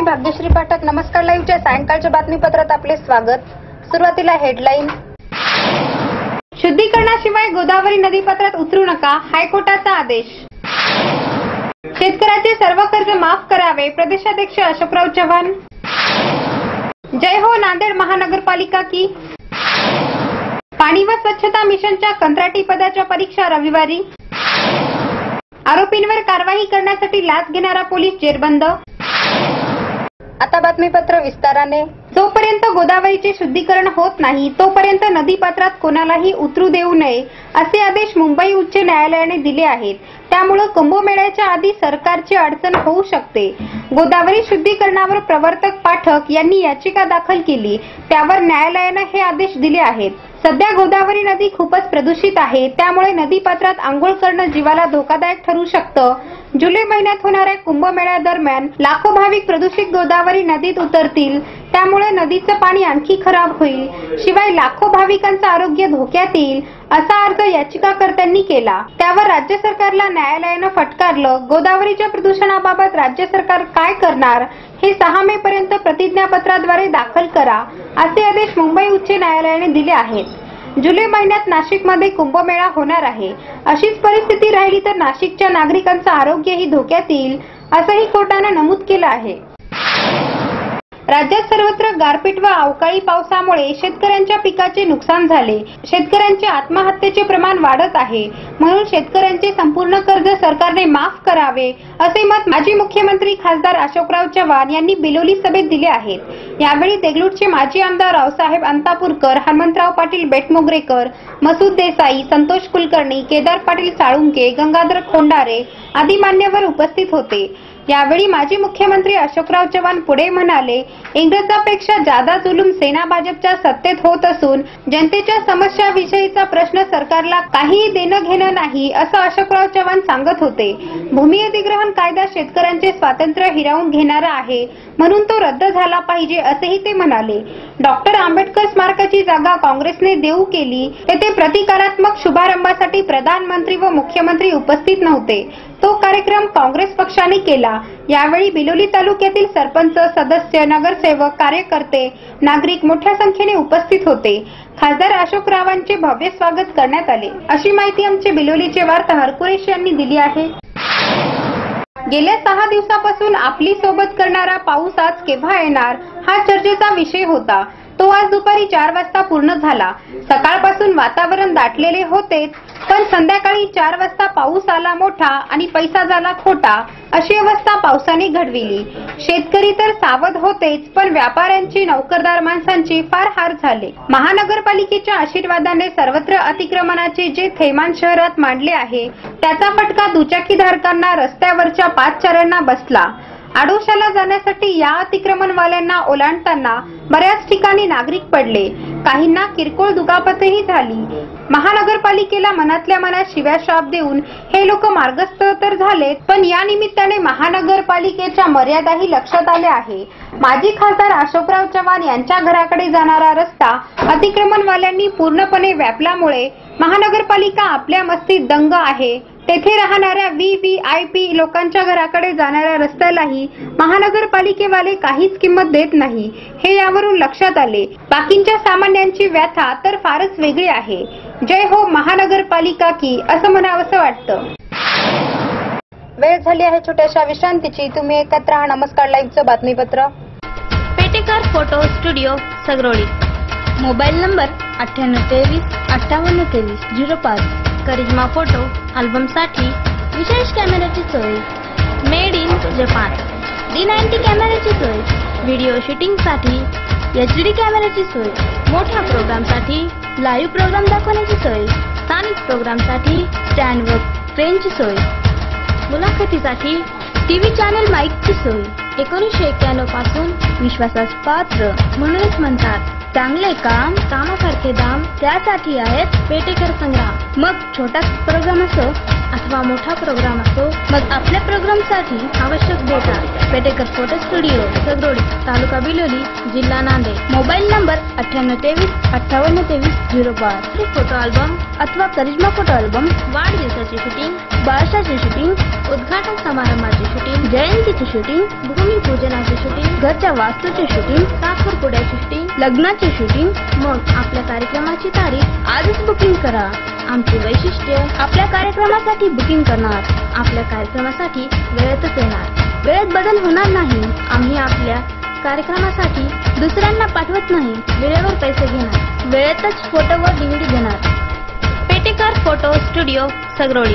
मी भाग्यश्री पाठक. नमस्कार लाईव्हच्या सायंकाळच्या बातमीपत्रात आपले स्वागत. सुरुवातीला हेडलाईन. शुद्धीकरणाशिवाय गोदावरी नदीपात्रात उतरू नका हायकोर्टाचा आदेश. शेतकऱ्याचे सर्व कर्ज माफ करावे प्रदेशाध्यक्ष अशोकराव चव्हाण. जय हो नांदेड महानगरपालिका की. पाणी व स्वच्छता मिशनच्या कंत्राटी पदाच्या परीक्षा रविवारी. आरोपींवर कारवाई करण्यासाठी लाच घेणारा पोलीस जेरबंद. आता बातमीपत्र विस्ताराने. जोपर्यंत गोदावरीचे शुद्धीकरण होत नाही तोपर्यंत नदीपात्रात कोणालाही उतरू देऊ नये असे आदेश मुंबई उच्च न्यायालयाने दिले आहेत. त्यामुळे कुंभमेळ्याच्या आधी सरकारची अडचण होऊ शकते. गोदावरी शुद्धीकरणावर प्रवर्तक पाठक यांनी याचिका दाखल केली. त्यावर न्यायालयानं हे आदेश दिले आहेत. सध्या गोदावरी नदी खूपच प्रदूषित आहे. त्यामुळे नदीपात्रात आंघोळ करणं जीवाला धोकादायक ठरू शकतं. जुलै महिन्यात होणाऱ्या कुंभमेळ्यादरम्यान लाखो भाविक प्रदूषित गोदावरी नदीत उतरतील. त्यामुळे नदीचं पाणी आणखी खराब होईल. शिवाय लाखो भाविकांचं आरोग्य धोक्यात येईल असा अर्ज याचिकाकर्त्यांनी केला. त्यावर राज्य सरकारला न्यायालयानं फटकारलं. गोदावरीच्या प्रदूषणाबाबत राज्य सरकार काय करणार हे सहा मे पर्यंत प्रतिज्ञापत्राद्वारे दाखल करा असे आदेश मुंबई उच्च न्यायालयाने दिले आहेत. जुलै महिन्यात नाशिकमध्ये कुंभमेळा होणार आहे. अशीच परिस्थिती राहिली तर नाशिकच्या नागरिकांचं आरोग्यही धोक्यात येईल असंही कोर्टानं नमूद केलं आहे. राज्यात सर्वत्र गारपीट व अवकाळी पावसामुळे शेतकऱ्यांच्या पिकाचे नुकसान झाले. शेतकऱ्यांचे आत्महत्येचे प्रमाण वाढत आहे. म्हणून शेतकऱ्यांचे संपूर्ण कर्ज सरकारने माफ करावे असे मत माजी मुख्यमंत्री खासदार अशोकराव चव्हाण यांनी बिलोली सभेत दिले आहेत. यावेळी देगलूरचे माजी आमदार रावसाहेब अंतापूरकर हनुमंतराव पाटील बेटमोगरेकर मसूद देसाई संतोष कुलकर्णी केदार पाटील साळुंके गंगाधर खोंडारे आदी मान्यवर उपस्थित होते. यावेळी माजी मुख्यमंत्री अशोकराव चव्हाण पुढे म्हणाले इंग्रजापेक्षा जादा जुलूम सेना भाजपच्या सत्तेत होत असून जनतेच्या समस्याविषयीचा प्रश्न सरकारला काहीही देणं घेणं नाही असं अशोकराव चव्हाण सांगत होते. भूमी अधिग्रहण कायदा शेतकऱ्यांचे स्वातंत्र्य हिरावून घेणारा आहे म्हणून तो रद्द झाला पाहिजे असेही ते म्हणाले. डॉक्टर आंबेडकर स्मारकाची जागा काँग्रेसने देऊ केली तेथे प्रतिकारात्मक शुभारंभासाठी प्रधानमंत्री व मुख्यमंत्री उपस्थित नव्हते. कार्यक्रम काँग्रेस पक्षाने केला. यावेळी बिलोली तालुक्यातील सरपंच सदस्य नगरसेवक कार्यकर्ते नागरिक मोठ्या संख्येने उपस्थित होते. खासदार अशोकरावांचे भव्य स्वागत करण्यात आले. अशी माहिती आमचे बिलोलीचे वार्ताहर कुरेश यांनी दिली आहे. गेल्या सहा दिवसापासून आपली सोबत करणारा पाऊस आज केव्हा येणार हा चर्चेचा विषय होता. तो आज दुपारी चार वाजता पूर्ण झाला. सकाळपासून वातावरण दाटलेले होतेच. पण संध्याकाळी चार वाजता पाऊस आला मोठा आणि पैसा झाला खोटा अशी अवस्था पावसाने घडविली. शेतकरी तर सावध होतेच पण व्यापाऱ्यांची नोकरदार माणसांची फार हार झाले. महानगरपालिकेच्या आशीर्वादाने सर्वत्र अतिक्रमणाचे जे थैमान शहरात मांडले आहे त्याचा फटका दुचाकीधारकांना रस्त्यावरच्या पादचाऱ्यांना बसला. आडोशाला जाण्यासाठी या अतिक्रमणवाल्यांना ओलांडताना बऱ्याच ठिकाणी नागरिक पडले. काहींना किरकोळ दुखापतही झाली. महानगरपालिकेला मनातल्या मनात शिव्या शाप देऊन हे लोक मार्गस्थ तर झालेत पण या निमित्ताने महानगरपालिकेच्या मर्यादाही लक्षात आल्या आहे माजी खासदार अशोकराव चव्हाण यांच्या घराकडे जाणारा रस्ता अतिक्रमणवाल्यांनी पूर्णपणे व्यापल्यामुळे महानगरपालिका आपल्या मस्तीत दंग आहे. तेथे राहणाऱ्या व्ही व्ही आय पी लोकांच्या घराकडे जाणाऱ्या रस्त्यालाही महानगरपालिकेवाले काहीच किंमत देत नाही. हे यावरून लक्षात आले. बाकींच्या सामान्यांची व्यथा तर फारच वेगळी आहे. जय हो महानगरपालिका की असं म्हणावंसं वाटतं. वेळ झाली आहे छोट्याशा विश्रांतीची. तुम्ही एकत्र राहा. नमस्कार लाईव्हचं बातमीपत्र. Petekar photo studio Sagroli. Mobile number अठ्ठ्याण्णव तेवीस अठ्ठावन्न तेवीस झिरो पाच. करिश्मा फोटो अल्बमसाठी विशेष कॅमेऱ्याची सोय. Made in Japan. D ninety कॅमेऱ्याची सोय. व्हिडिओ शूटिंगसाठी एच डी कॅमेऱ्याची सोय. मोठ्या प्रोग्रामसाठी लाईव्ह प्रोग्राम दाखवण्याची सोय. स्थानिक प्रोग्रामसाठी स्टँडवर ट्रेनची सोय. मुलाखतीसाठी टी व्ही चॅनल माईकची सोय. एकोणीसशे एक्क्याण्णवपासून विश्वासास पात्र म्हणूनच म्हणतात. चांगले काम कामासारखे दाम त्यासाठी आहेत पेटेकर संग्राम मग छोटा प्रोग्राम असो अथवा मोठा प्रोग्राम असो मग आपल्या प्रोग्रामसाठी आवश्यक data Petekar photo studio Sagrodi तालुका बिलोली जिल्हा नांदेड. मोबाईल नंबर अठ्ठ्याण्णव तेवीस अठ्ठावन्न तेवीस झिरो पाच फोटो अल्बम अथवा करिश्मा फोटो अल्बम वाढदिवसाची शूटिंग बाळशाची शूटिंग उद्घाटन समारंभाची शूटिंग जयंतीची शूटिंग भूमिपूजनाची शूटिंग घरच्या वास्तूची शूटिंग साखरपुड्याची शूटिंग लग्नाची शूटिंग मग आपल्या कार्यक्रमाची तारीख. आजच बुकिंग करा. आमचे वैशिष्ट्य आपल्या कार्यक्रमासाठी बुकिंग करणार आपल्या कार्यक्रमासाठी वेळेतच येणार वेळेत बदल होणार नाही. आम्ही आपल्या कार्यक्रमासाठी दुसऱ्यांना पाठवत नाही. वेळेवर पैसे घेणार. वेळेतच फोटो व डीव्हीडी घेणार. Petekar photo studio Sagaroli.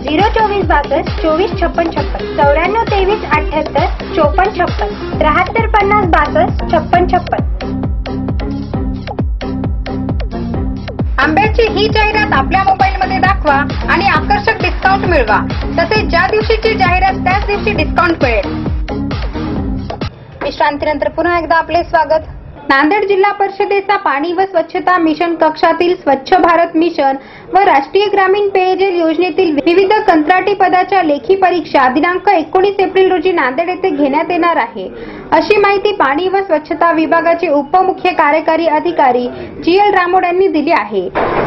Zero चोवीस बासष्ट चोवीस छप्पन छप्पन चौऱ्याण्णव तेवीस अठ्याहत्तर चोपन्न छप्पन त्र्याहत्तर पन्नास बासष्ट छप्पन छप्पन. आंब्याची ही जाहिरात आपल्या मोबाईल मध्ये दाखवा आणि आकर्षक डिस्काउंट मिळवा. तसेच ज्या दिवशीची जाहिरात त्याच दिवशी डिस्काउंट मिळेल. विश्रांतीनंतर पुन्हा एकदा आपले स्वागत. नांदेड जिल्हा परिषदेचा पाणी व स्वच्छता मिशन कक्षातील स्वच्छ भारत मिशन व राष्ट्रीय ग्रामीण पेयजल योजनेतील विविध कंत्राटी पदाच्या लेखी परीक्षा दिनांक एकोणीस एप्रिल रोजी नांदेड येथे घेण्यात येणार आहे. अशी माहिती पाणी व स्वच्छता विभागाचे उपमुख्य कार्यकारी अधिकारी जी एल रामोड यांनी दिली आहे.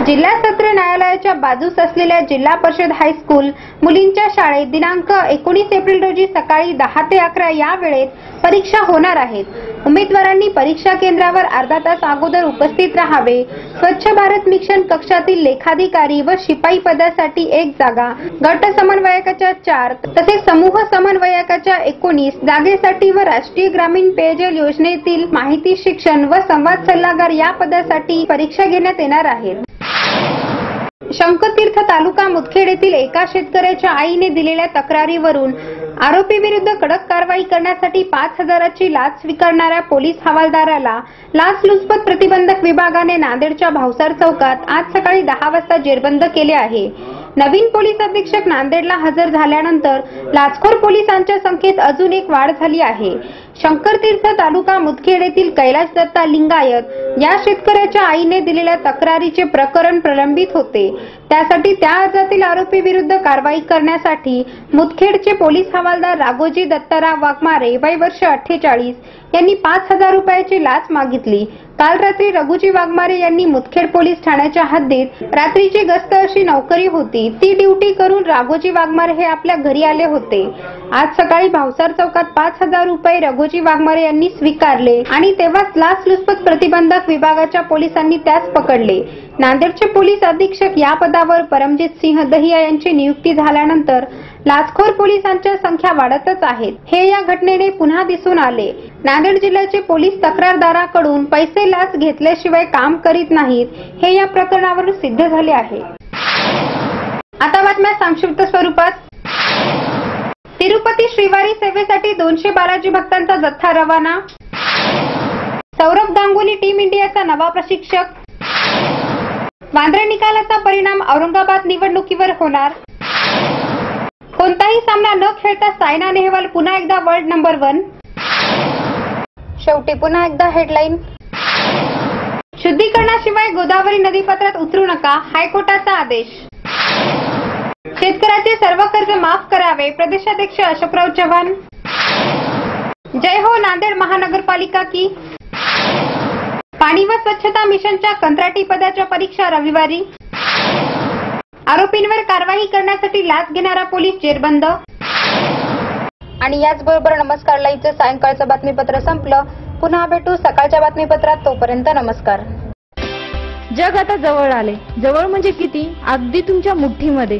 जिल्हा सत्र न्यायालयाच्या बाजूस असलेल्या जिल्हा परिषद हायस्कूल मुलींच्या शाळेत दिनांक एकोणीस एप्रिल रोजी सकाळी दहा ते अकरा या वेळेत परीक्षा होणार आहेत. उमेदवारांनी परीक्षा केंद्रावर अर्धा तास अगोदर उपस्थित राहावे. स्वच्छ भारत मिशन कक्षातील लेखाधिक अधिकारी व शिपाई पदासाठी एक जागा. गट समन्वयकाच्या चार तसेच समूह समन्वयकाच्या एकोणीस जागेसाठी व राष्ट्रीय ग्रामीण पेयजल योजनेतील माहिती शिक्षण व संवाद सल्लागार या पदासाठी परीक्षा घेण्यात येणार आहेत शंकरतीर्थ तालुका मुदखेड येथील एका शेतकऱ्याच्या आईने दिलेल्या तक्रारीवरून आरोपी विरुद्ध कडक कारवाई करण्यासाठी पाच हजाराची लाच स्वीकारणाऱ्या पोलीस हवालदाराला लाचलुचपत प्रतिबंधक विभागाने नांदेडच्या भावसार चौकात आज सकाळी दहा वाजता जेरबंद केले आहे. नवीन पोलीस अधीक्षक नांदेडला हजर झाल्यानंतर लाचखोर पोलिसांच्या संख्येत अजून एक वाढ झाली आहे. शंकरतीर्थ तालुका मुदखेड येथील कैलास दत्ता लिंगायत या शेतकऱ्याच्या आईने दिलेल्या तक्रारीचे प्रकरण प्रलंबित होते. त्यासाठी त्या अर्जातील आरोपी विरुद्ध कारवाई करण्यासाठी मुदखेडचे पोलीस हवालदार राघोजी दत्ताराव वाघमारे वय वर्ष अठ्ठेचाळीस यांनी पाच हजार रुपयाची लाच मागितली. काल रात्री रघुजी वाघमारे यांनी मुदखेड पोलीस ठाण्याच्या हद्दीत रात्रीची गस्त अशी नोकरी होती. ती ड्युटी करून राघोजी वाघमारे हे आपल्या घरी आले होते. आज सकाळी भावसार चौकात पाच हजार रुपये रघु रघोजी वाघमारे यांनी स्वीकारले आणि तेव्हाच लाचलुचपत प्रतिबंधक विभागाच्या पोलिसांनी त्यास पकडले. नांदेडचे पोलीस अधीक्षक या पदावर परमजित सिंह दहिया यांची नियुक्ती झाल्यानंतर लाचखोर पोलिसांच्या संख्या वाढतच आहेत. हे या घटनेने पुन्हा दिसून आले. नांदेड जिल्ह्याचे पोलीस तक्रारदाराकडून पैसे लाच घेतल्याशिवाय काम करीत नाहीत हे या प्रकरणावरून सिद्ध झाले आहे. आता बातम्या संक्षिप्त स्वरूपात. तिरुपती श्रीवारी सेवेसाठी दोनशे बालाजी भक्तांचा जथ्था रवाना. सौरभ गांगुली टीम इंडियाचा नवा प्रशिक्षक. वांद्रे निकालाचा परिणाम औरंगाबाद निवडणुकीवर होणार. कोणताही सामना न खेळता सायना नेहवाल पुन्हा एकदा वर्ल्ड नंबर वन. शेवटी पुन्हा एकदा हेडलाईन. शुद्धीकरणाशिवाय गोदावरी नदीपात्रात उतरू नका हायकोर्टाचा आदेश. शेतकऱ्याचे सर्व कर्ज माफ करावे. प्रदेशाध्यक्ष अशोकराव चव्हाण. जय हो नांदेड महानगरपालिका की. पाणी व स्वच्छता मिशनच्या कंत्राटी पदाच्या परीक्षा रविवारी. आरोपींवर कारवाई करण्यासाठी लाच घेणारा पोलीस जेरबंद. आणि याचबरोबर नमस्कार लाईव्हचं सायंकाळचं बातमीपत्र संपलं. पुन्हा भेटू सकाळच्या बातमीपत्रात. तोपर्यंत नमस्कार. जग आता जवळ आले जवळ म्हणजे किती? अगदी तुमच्या मुठ्ठीमध्ये.